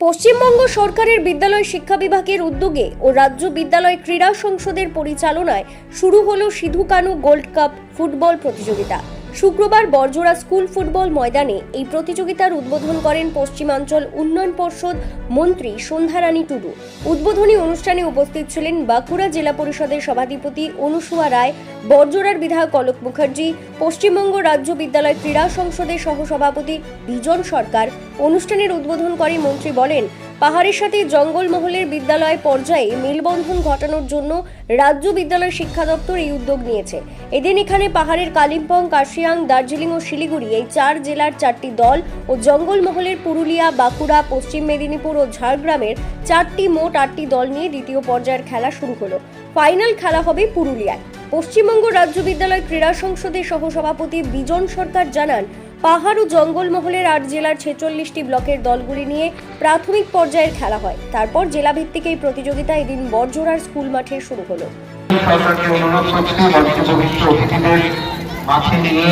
পশ্চিমবঙ্গ সরকারের বিদ্যালয় শিক্ষা বিভাগের উদ্যোগে ও রাজ্য বিদ্যালয় ক্রীড়া সংসদের পরিচালনায় শুরু হল Sidhu Kanu gold cup football প্রতিযোগিতা। শুক্রবার বর্জরা স্কুল ফুটবল ময়দানে এই প্রতিযোগিতার উদ্বোধন করেন পশ্চিমাঞ্চল উন্নয়ন পর্ষদ মন্ত্রী সন্ধ্যারানী টুডু। উদ্বোধনী অনুষ্ঠানে উপস্থিত ছিলেন বাঁকুড়া জেলা পরিষদের সভাধিপতি অনুসুয়া রায় বর্জরার বিধায়ক অলোক মুখার্জি, পশ্চিমবঙ্গ রাজ্য বিদ্যালয় ক্রীড়া সংসদের সহসভাপতি বিজন সরকার। অনুষ্ঠানের উদ্বোধন করে মন্ত্রী বলেন পাহাড়ের সাথে জঙ্গলমহলের বিদ্যালয় পর্যায়ে মেলবন্ধন ঘটানোর জন্য রাজ্য বিদ্যালয় শিক্ষা দপ্তর এই উদ্যোগ নিয়েছে। এদিন এখানে পাহাড়ের কালিম্পং, কাশিয়াং, দার্জিলিং ও শিলিগুড়ি এই চার জেলার চারটি দল ও জঙ্গলমহলের পুরুলিয়া, বাঁকুড়া, পশ্চিম মেদিনীপুর ও ঝাড়গ্রামের চারটি মোট আটটি দল নিয়ে দ্বিতীয় পর্যায়ের খেলা শুরু হলো। ফাইনাল খেলা হবে পুরুলিয়ায়। পশ্চিমবঙ্গ রাজ্য বিদ্যালয় ক্রীড়া সংসদের সহসভাপতি বিজন সরকার জানান পাহাড় ও জঙ্গলমহলের আট জেলার ছেচল্লিশটি ব্লকের দলগুলি নিয়ে প্রাথমিক পর্যায়ের খেলা হয়। তারপর জেলাভিত্তিক এই প্রতিযোগিতা এদিন বড়জোড়ার স্কুল মাঠে শুরু হলো। সরকারকে অনুরোধ করছি মঞ্চে অতিথিদের মাঠে নিয়ে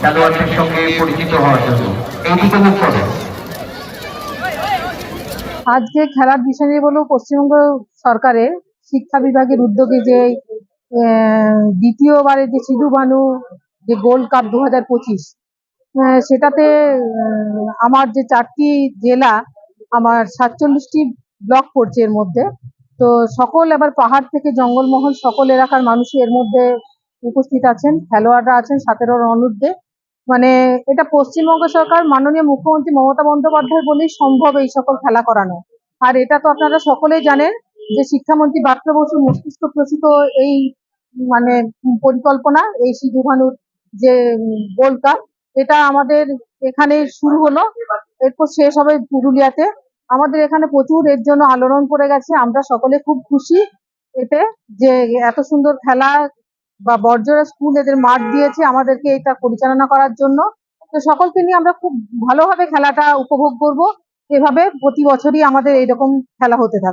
খেলোয়াড়দের সঙ্গে পরিচিত হওয়ার জন্য। এইদিকে মুখ করে আজকে খেলার বিষয় নিয়ে বলব পশ্চিমবঙ্গ সরকারের শিক্ষা বিভাগের উদ্যোগে যে আহ, দ্বিতীয়বারের যে সিধু বানু যে গোল্ড কাপ দু হাজার পঁচিশ সেটাতে আমার যে চারটি জেলা, আমার সাতচল্লিশটি ব্লক পড়ছে এর মধ্যে। তো সকল এবার পাহাড় থেকে জঙ্গলমহল সকল এলাকার মানুষই এর মধ্যে উপস্থিত আছেন, খেলোয়াড়রা আছেন, সতেরোর অনূর্ধ্বে। মানে এটা পশ্চিমবঙ্গ সরকার, মাননীয় মুখ্যমন্ত্রী মমতা বন্দ্যোপাধ্যায় বলেই সম্ভব এই সকল খেলা করানো। আর এটা তো আপনারা সকলেই জানেন যে শিক্ষামন্ত্রী বাত্র বসু মস্তিষ্ক প্রসূত এই মানে পরিকল্পনা, এই সিধু যে গোল্ড কাপ এটা আমাদের এখানে শুরু হলো। এরপর শেষ হবে পুরুলিয়াতে। আমাদের এখানে প্রচুর এর জন্য আলোড়ন পড়ে গেছে। আমরা সকলে খুব খুশি এতে যে এত সুন্দর খেলা বা বর্জরা স্কুল এদের মাঠ দিয়েছে আমাদেরকে এটা পরিচালনা করার জন্য। তো সকলকে নিয়ে আমরা খুব ভালোভাবে খেলাটা উপভোগ করব। এভাবে প্রতি বছরই আমাদের এইরকম খেলা হতে থাকে।